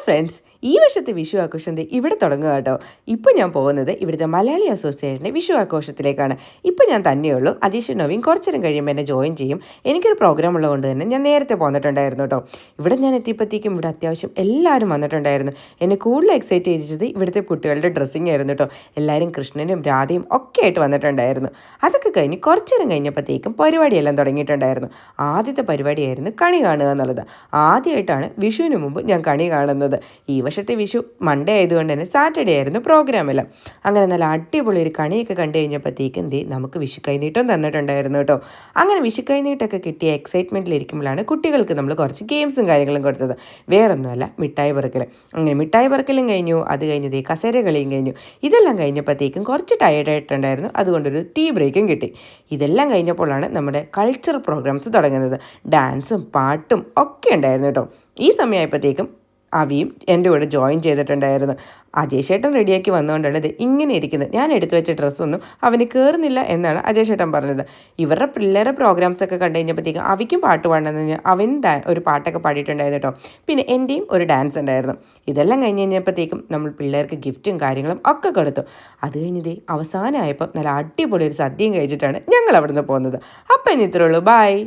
friends, ഈ വർഷത്തെ വിഷു ആഘോഷം ഇവിടെ തുടങ്ങുക കേട്ടോ. ഇപ്പോൾ ഞാൻ പോകുന്നത് ഇവിടുത്തെ മലയാളി അസോസിയേഷന്റെ വിഷു ആഘോഷത്തിലേക്കാണ്. ഇപ്പോൾ ഞാൻ തന്നെയുള്ളൂ അജീഷ് നവീൻ കുറച്ചേരം കഴിയുമ്പോൾ എന്നെ ജോയിൻ ചെയ്യും. എനിക്കൊരു പ്രോഗ്രാം ഉള്ളതുകൊണ്ട് തന്നെ ഞാൻ നേരത്തെ പോന്നിട്ടുണ്ടായിരുന്നു കേട്ടോ. ഇവിടെ ഞാൻ എത്തിയപ്പോഴത്തേക്കും ഇവിടെ അത്യാവശ്യം എല്ലാവരും വന്നിട്ടുണ്ടായിരുന്നു. എന്നെ കൂടുതൽ എക്സൈറ്റ് ചെയ്തത് ഇവിടുത്തെ കുട്ടികളുടെ ഡ്രസ്സിങ് ആയിരുന്നു കേട്ടോ. എല്ലാവരും കൃഷ്ണനും രാധയും ഒക്കെ ആയിട്ട് വന്നിട്ടുണ്ടായിരുന്നു. അതൊക്കെ കഴിഞ്ഞ് കുറച്ചേരം കഴിഞ്ഞപ്പോഴത്തേക്കും പരിപാടിയെല്ലാം തുടങ്ങിയിട്ടുണ്ടായിരുന്നു. ആദ്യത്തെ പരിപാടിയായിരുന്നു കണി കാണുക എന്നുള്ളത്. ആദ്യമായിട്ടാണ് വിഷുവിന് മുമ്പ് ഞാൻ കണി കാണുന്നത്. ഈ വർഷത്തെ വിഷു മൺഡേ ആയതുകൊണ്ട് തന്നെ സാറ്റർഡേ ആയിരുന്നു പ്രോഗ്രാമെല്ലാം അങ്ങനെ നല്ല അടിപൊളി ഒരു കണിയൊക്കെ കണ്ടു കഴിഞ്ഞപ്പോഴത്തേക്കും ദേ നമുക്ക് വിഷു കൈനീട്ടം തന്നിട്ടുണ്ടായിരുന്നു കേട്ടോ. അങ്ങനെ വിഷു കൈനീട്ടമൊക്കെ കിട്ടിയ എക്സൈറ്റ്മെന്റിലിരിക്കുമ്പോഴാണ് കുട്ടികൾക്ക് നമ്മൾ കുറച്ച് ഗെയിംസും കാര്യങ്ങളും കൊടുത്തത്. വേറൊന്നുമല്ല മിഠായി പറക്കൽ അങ്ങനെ മിഠായി പറക്കലും കഴിഞ്ഞു അത് കഴിഞ്ഞത് കസേര കളിയും കഴിഞ്ഞു. ഇതെല്ലാം കഴിഞ്ഞപ്പോഴത്തേക്കും കുറച്ച് ടയർഡായിട്ടുണ്ടായിരുന്നു അതുകൊണ്ടൊരു ടീ ബ്രേക്കും കിട്ടി. ഇതെല്ലാം കഴിഞ്ഞപ്പോഴാണ് നമ്മുടെ കൾച്ചർ പ്രോഗ്രാംസ് തുടങ്ങുന്നത്. ഡാൻസും പാട്ടും ഒക്കെ ഉണ്ടായിരുന്നു കേട്ടോ. ഈ സമയമായപ്പോഴത്തേക്കും അവിയും എന്റെ കൂടെ ജോയിൻ ചെയ്തിട്ടുണ്ടായിരുന്നു. അജയ് ചേട്ടൻ റെഡിയാക്കി വന്നുകൊണ്ടാണ് ഇത് ഇങ്ങനെ ഇരിക്കുന്നത്. ഞാൻ എടുത്തു വെച്ച ഡ്രസ്സൊന്നും അവന് കയറുന്നില്ല എന്നാണ് അജയ് ചേട്ടൻ പറഞ്ഞത്. ഇവരുടെ പിള്ളേരെ പ്രോഗ്രാംസ് ഒക്കെ കണ്ടു കഴിഞ്ഞപ്പോഴത്തേക്കും അവയ്ക്കും പാട്ട് പാടണമെന്ന് അവൻ ഒരു പാട്ടൊക്കെ പാടിയിട്ടുണ്ടായിരുന്നു കേട്ടോ. പിന്നെ എന്റെയും ഒരു ഡാൻസ് ഉണ്ടായിരുന്നു. ഇതെല്ലാം കഴിഞ്ഞ് കഴിഞ്ഞപ്പോഴത്തേക്കും നമ്മൾ പിള്ളേർക്ക് ഗിഫ്റ്റും കാര്യങ്ങളും ഒക്കെ കൊടുത്തു. അത് കഴിഞ്ഞതേ അവസാനമായപ്പോൾ നല്ല അടിപൊളി ഒരു സദ്യയും കഴിച്ചിട്ടാണ് ഞങ്ങൾ അവിടുന്ന് പോകുന്നത്. അപ്പം ഇനി ഇത്രയുള്ളൂ ബായ്